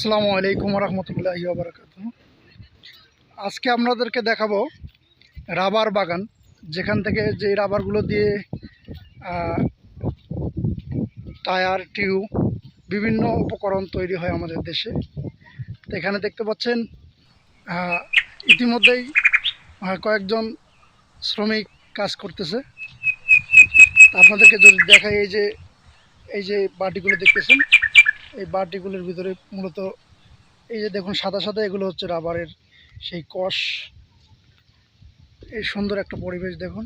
আসসালামু আলাইকুম রহমতুল্লাহি বারকাত আজকে আপনাদেরকে দেখাবো রাবার বাগান, যেখান থেকে যে রাবারগুলো দিয়ে টায়ার, টিউব, বিভিন্ন উপকরণ তৈরি হয় আমাদের দেশে। তো এখানে দেখতে পাচ্ছেন ইতিমধ্যেই কয়েকজন শ্রমিক কাজ করতেছে। আপনাদেরকে যদি দেখাই এই যে এই যে বাটিগুলো দেখতেছেন এই বাটিগুলোর ভিতরে মূলত এই যে দেখুন সাদা সাদা এগুলো হচ্ছে রাবারের সেই কষ। এই সুন্দর একটা পরিবেশ দেখুন।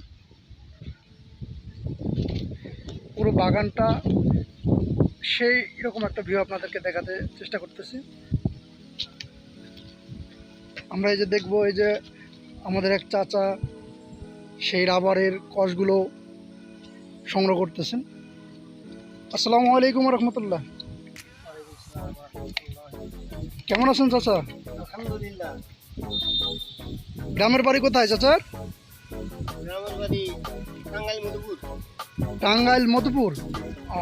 পুরো বাগানটা সেই রকম একটা ভিউ আপনাদেরকে দেখাতে চেষ্টা করতেছি। আমরা এই যে দেখব এই যে আমাদের এক চাচা সেই রাবারের কষগুলো সংগ্রহ করতেছেন। আসসালামু আলাইকুম রহমতুল্লাহ। কেমন আছেন চাচা? আলহামদুলিল্লাহ। গ্রামের বাড়ি কোথায় চাচার গ্রামের বাড়ি টাঙ্গাইল মধুপুর। টাঙ্গাইল মধুপুর। ও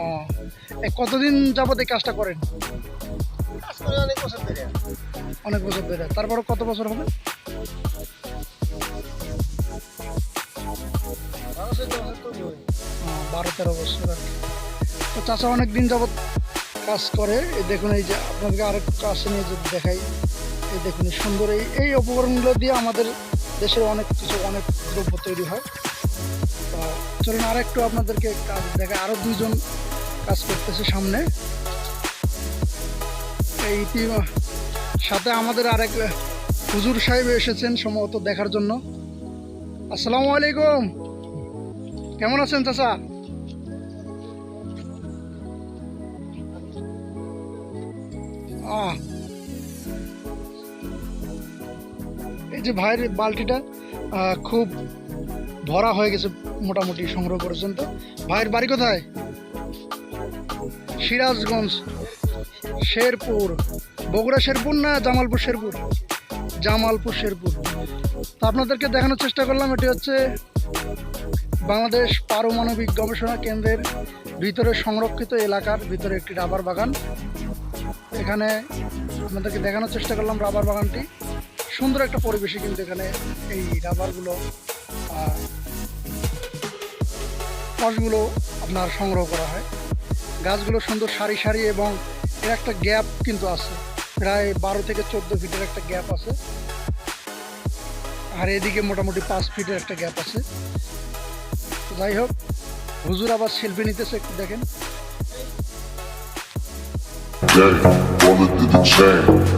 কতদিন যাবত এই কাজটা করেন? কাজ করে অনেক বছর ধরে। অনেক বছর ধরে। তারপরে কত বছর হবে? বারো তেরো বছর আর তো চাচা অনেক দিন যাবত কাজ করে। এই দেখুন, এই যে আপনাদেরকে আরেকটু কাছে নিয়ে যদি দেখাই। এই দেখুন সুন্দর এই এই উপকরণগুলো দিয়ে আমাদের দেশের অনেক কিছু, অনেক দ্রব্য তৈরি হয়। চলুন, আরেকটু আপনাদেরকে কাজ দেখায় আরও দুইজন কাজ করতেছে সামনে। এই সাথে আমাদের আরেক হুজুর সাহেব এসেছেন সম্ভবত দেখার জন্য। আসসালামু আলাইকুম। কেমন আছেন চাচা? আহ। এই যে ভাইয়ের বালতিটা খুব ভরা হয়ে গেছে মোটামুটি সংগ্রহ করেছেন তো ভাইয়ের বাড়ি কোথায়? সিরাজগঞ্জ, শেরপুর। বগুড়া, শেরপুর না জামালপুর, শেরপুর? জামালপুর, শেরপুর। তা আপনাদেরকে দেখানোর চেষ্টা করলাম, এটি হচ্ছে বাংলাদেশ পারমাণবিক গবেষণা কেন্দ্রের ভিতরে সংরক্ষিত এলাকার ভিতরে একটি রাবার বাগান। এখানে আপনাদেরকে দেখানোর চেষ্টা করলাম রাবার বাগানটি। সুন্দর একটা পরিবেশে কিন্তু এখানে এই রাবারগুলো আহ, আপনার সংগ্রহ করা হয়। গাছগুলো সুন্দর সারি সারি এবং এর একটা গ্যাপ কিন্তু আছে। প্রায় বারো থেকে চোদ্দ ফিটের একটা গ্যাপ আছে। আর এদিকে মোটামুটি পাঁচ ফিটের একটা গ্যাপ আছে। যাই হোক হুজুর আবার সেলফি নিতেছে একটু দেখেন। game. Ball it to the chain.